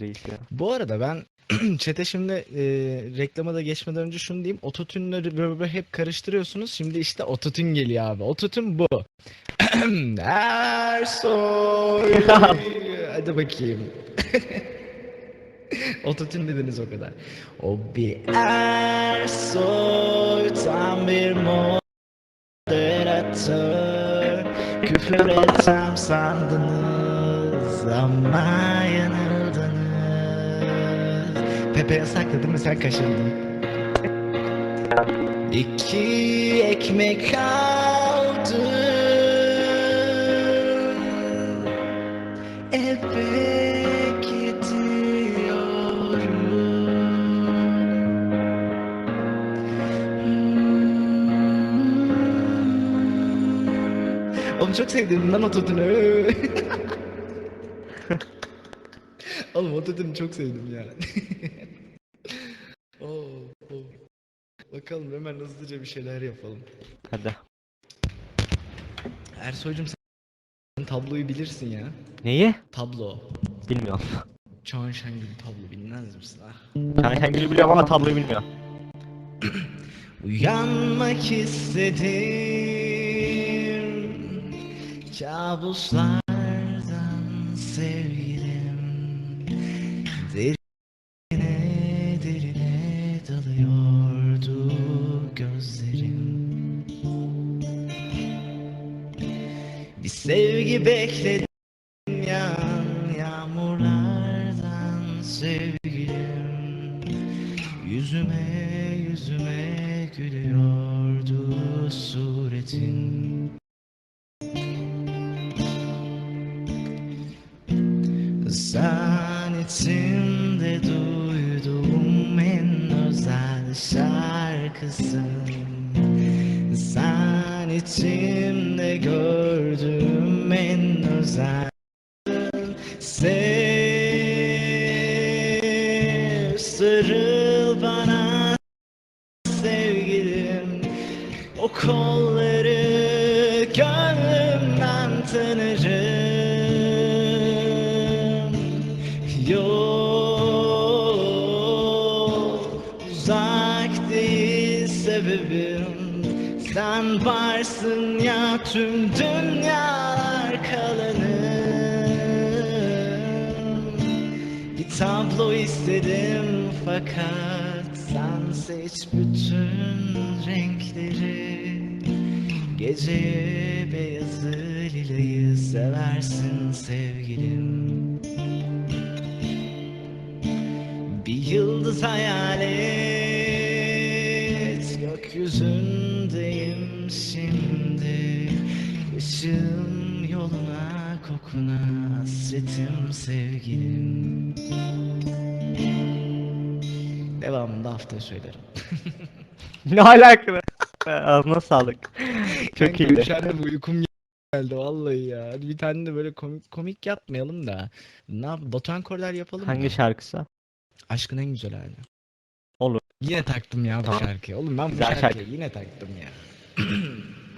reis ya. Bu arada ben chat'e şimdi e, reklama da geçmeden önce şunu diyeyim. Ototune'la reverb'ı hep karıştırıyorsunuz. Şimdi işte ototune geliyor abi. Ototune bu. Ersoy. Hadi bakayım. Ototune dediniz o kadar. O bir Ersoy tam bir moderatör. Küfür etsem sandınız ama yanıldınız. Pepe yasakladı mı sen kaşındın. İki ekmek kaldı. Eve gidiyorum. Oğlum çok sevdim lan ototunu. Oğlum ototunu çok sevdim ya. Oo, oo. Bakalım hemen hızlıca bir şeyler yapalım. Hadi. Ersoy'cum sen tabloyu bilirsin ya. Neyi? Tablo. Bilmiyorum. Çağan Şengül tablo bilmez misin ah? Yani Şengül'ü biliyorum ama tabloyu bilmiyorum. Uyanmak istedim Kabuslardan sevgilim gözlerim. Bir sevgi bekledim yan yağmurlardan sevgilim. Yüzüme yüzüme gülüyordu suretin. Duyduğum en özel şarkısın. Sen içimde gördüğüm en özel Sev, sarıl bana sevgilim. O kolları gönlümden tanırım uzak değil sebebim. Sen varsın ya tüm dünyalar kalanım bir tablo istedim fakat sen seç bütün renkleri. Geceye beyazı lilayı seversin sevgilim. Bir yıldız hayal et Gökyüzündeyim şimdi Işığım yoluna kokuna hasretim sevgilim Devamında hafta söylerim. ne alaka? Ağzına sağlık. Çok an bir uykum geldi vallahi ya. Bir tane de böyle komik, komik yapmayalım da. Ne yap? Batuhan Korder yapalım mı? Hangi şarkısı? Aşkın en güzel hali. Olur. Yine taktım ya bu Tamam. şarkıyı. Oğlum ben bu Güzel şarkıyı şarkı. yine taktım ya.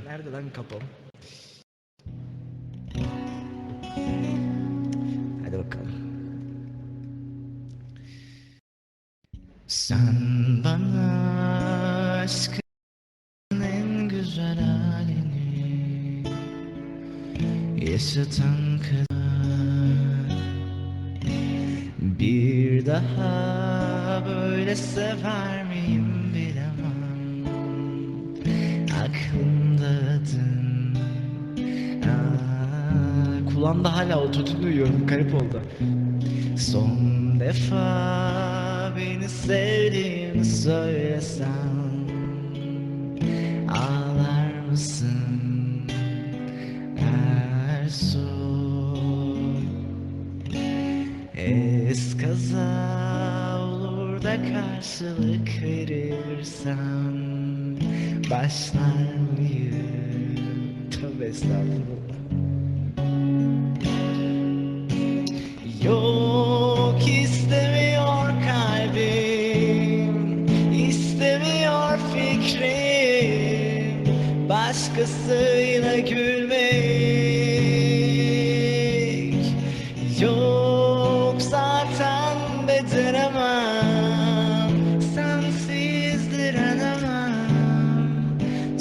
Nerede lan kapım? Hadi bakalım. Sen bana aşkın en güzel halini yaşatan kadar bir daha böyle sever miyim bilemem. Aklımdadın Aa, Kulağımda hala ototune duyuyorum garip oldu. Son defa beni sevdiğini söylesem Ağlar mısın? Ersoy Eskaza da karşılık verirsen Başlar mıyım? Tövbe estağfurullah Yok istemiyor kalbim istemiyor fikrim Başkasıyla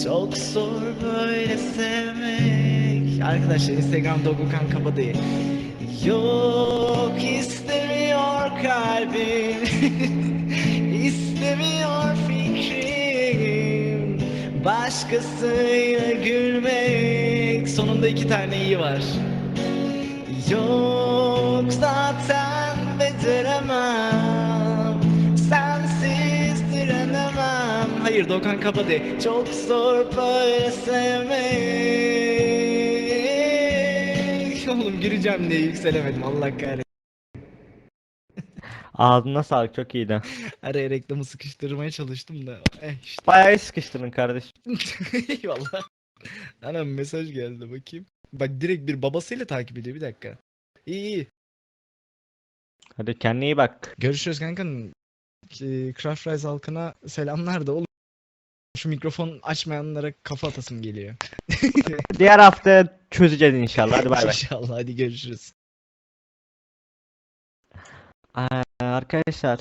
Çok zor böyle sevmek. Arkadaşlar Instagram Dogukan Kaba değil Yok istemiyor kalbim. İstemiyor fikrim. Başkasıyla gülmek. Sonunda iki tane iyi var. Yok zaten beceremem Hayır Dokan Kabade Çok zor böyle sevmek Oğlum gireceğim diye yükselemedim Allah kahretsin Ağzına sağlık çok iyiydi. Araya reklamı sıkıştırmaya çalıştım da Eh işte Bayağı iyi sıkıştırdın kardeşim. Eyvallah Anam mesaj geldi bakayım Bak direkt bir babasıyla takip ediyor bir dakika İyi iyi Hadi kendine iyi bak. Görüşürüz kanka. Craft Rise halkına selamlar da oğlum. Şu mikrofon açmayanlara kafa atasım geliyor. Diğer hafta çözeceğiz inşallah. Hadi bay bay. İnşallah hadi görüşürüz. Ee, arkadaşlar